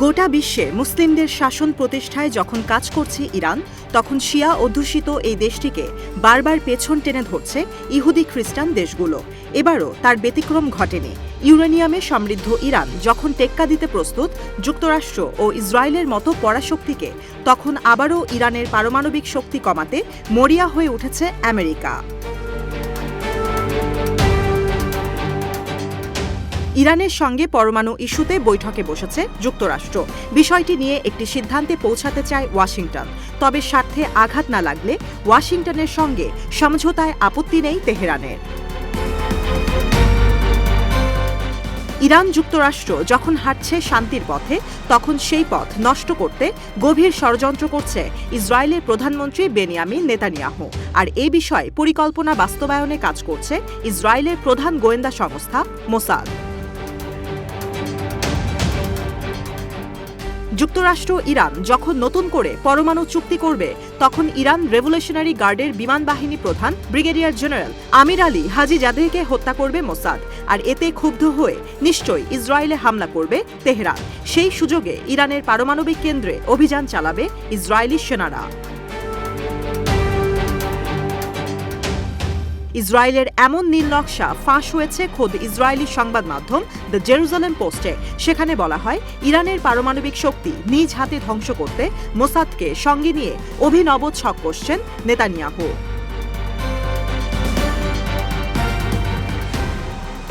গোটা বিশ্বে মুসলিমদের শাসন প্রতিষ্ঠায় যখন কাজ করছে ইরান, তখন শিয়া অধ্যুষিত এই দেশটিকে বারবার পেছন টেনে ধরছে ইহুদি খ্রিস্টান দেশগুলো। এবারও তার ব্যতিক্রম ঘটেনি। ইউরেনিয়ামে সমৃদ্ধ ইরান যখন টেক্কা দিতে প্রস্তুত, যুক্তরাষ্ট্র ও ইসরায়েলের মতো পরাশক্তিকে, তখন আবারও ইরানের পারমাণবিক শক্তি কমাতে মরিয়া হয়ে উঠেছে আমেরিকা। ইরানের সঙ্গে পরমাণু ইস্যুতে বৈঠকে বসেছে যুক্তরাষ্ট্র। বিষয়টি নিয়ে একটি সিদ্ধান্তে পৌঁছাতে চায় ওয়াশিংটন। তবে স্বার্থে আঘাত না লাগলে ওয়াশিংটনের সঙ্গে সমঝোতায় আপত্তি নেই তেহরানের। ইরান যুক্তরাষ্ট্র যখন হাঁটছে শান্তির পথে, তখন সেই পথ নষ্ট করতে গভীর ষড়যন্ত্র করছে ইসরায়েলের প্রধানমন্ত্রী বেনিয়ামিন নেতানিয়াহু। আর এই বিষয়ে পরিকল্পনা বাস্তবায়নে কাজ করছে ইসরায়েলের প্রধান গোয়েন্দা সংস্থা মোসাদ। যুক্তরাষ্ট্র, ইরান যখন নতুন করে পরমাণু চুক্তি করবে, তখন ইরান রেভলিউশনারি গার্ডের বিমান বাহিনী প্রধান ব্রিগেডিয়ার জেনারেল আমির আলী হাজি জাদেহকে হত্যা করবে মোসাদ। আর এতে ক্ষুব্ধ হয়ে নিশ্চয়ই ইসরায়েলে হামলা করবে তেহরান। সেই সুযোগে ইরানের পারমাণবিক কেন্দ্রে অভিযান চালাবে ইসরায়েলি সেনারা। ইসরায়েলের এমন নীল নকশা ফাঁস হয়েছে খোদ ইসরায়েলি সংবাদ মাধ্যম দ্য জেরুজালেম পোস্টে। সেখানে বলা হয়, ইরানের পারমাণবিক শক্তি নিজ হাতে ধ্বংস করতে মোসাদকে সঙ্গে নিয়ে অভিনব ছক কষছেন নেতানিয়াহু।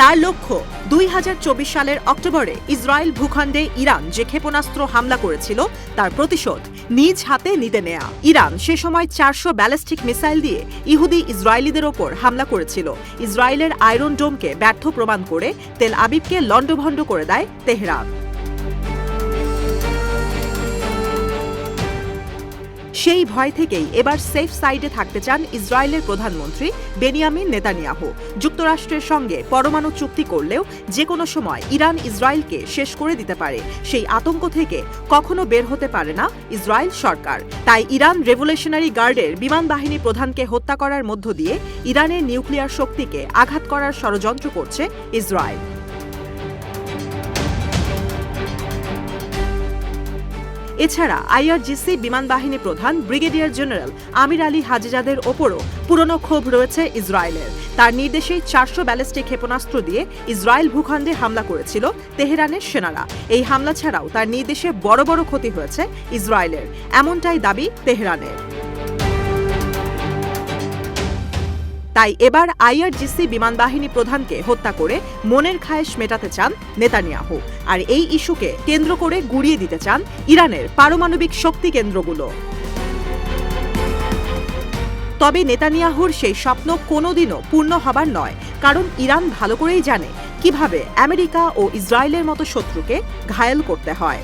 তার লক্ষ্য দুই হাজার চব্বিশ সালের অক্টোবরে ইসরায়েল ভূখণ্ডে ইরান যে ক্ষেপণাস্ত্র হামলা করেছিল, তার প্রতিশোধ নিজ হাতে নিতে নেয়া। ইরান সে সময় চারশো ব্যালিস্টিক মিসাইল দিয়ে ইহুদি ইসরায়েলিদের ওপর হামলা করেছিল। ইসরায়েলের আয়রন ডোমকে ব্যর্থ প্রমাণ করে তেল আবিবকে লণ্ডভণ্ড করে দেয় তেহরান। সেই ভয় থেকেই এবার সেফ সাইডে থাকতে চান ইসরায়েলের প্রধানমন্ত্রী বেনিয়ামিন নেতানিয়াহু। যুক্তরাষ্ট্রের সঙ্গে পরমাণু চুক্তি করলেও যে কোনো সময় ইরান ইসরায়েলকে শেষ করে দিতে পারে। সেই আতঙ্ক থেকে কখনো বের হতে পারে না ইসরায়েল সরকার। তাই ইরান রেভলিউশনারি গার্ডের বিমান বাহিনী প্রধানকে হত্যা করার মধ্য দিয়ে ইরানের নিউক্লিয়ার শক্তিকে আঘাত করার ষড়যন্ত্র করছে ইসরায়েল। এছাড়া আইআরজিসি বিমান বাহিনী প্রধান ব্রিগেডিয়ার জেনারেল আমির আলী হাজিজাদের ওপরও পুরনো ক্ষোভ রয়েছে ইসরায়েলের। তার নির্দেশে চারশো ব্যালিস্টিক ক্ষেপণাস্ত্র দিয়ে ইসরায়েল ভূখণ্ডে হামলা করেছিল তেহরানের সেনারা। এই হামলা ছাড়াও তার নির্দেশে বড় বড় ক্ষতি হয়েছে ইসরায়েলের। এমনটাই দাবি তেহরানের। তাই এবার আইআরজিসি বিমান বাহিনী প্রধানকে হত্যা করে মনের খায়েশ মেটাতে চান নেতানিয়াহু। আর এই ইস্যুকে কেন্দ্র করে গুড়িয়ে দিতে চান ইরানের পারমাণবিক শক্তি কেন্দ্রগুলো। তবে নেতানিয়াহুর সেই স্বপ্ন কোনোদিনও পূর্ণ হবার নয়, কারণ ইরান ভালো করেই জানে কীভাবে আমেরিকা ও ইসরায়েলের মতো শত্রুকে ঘায়েল করতে হয়।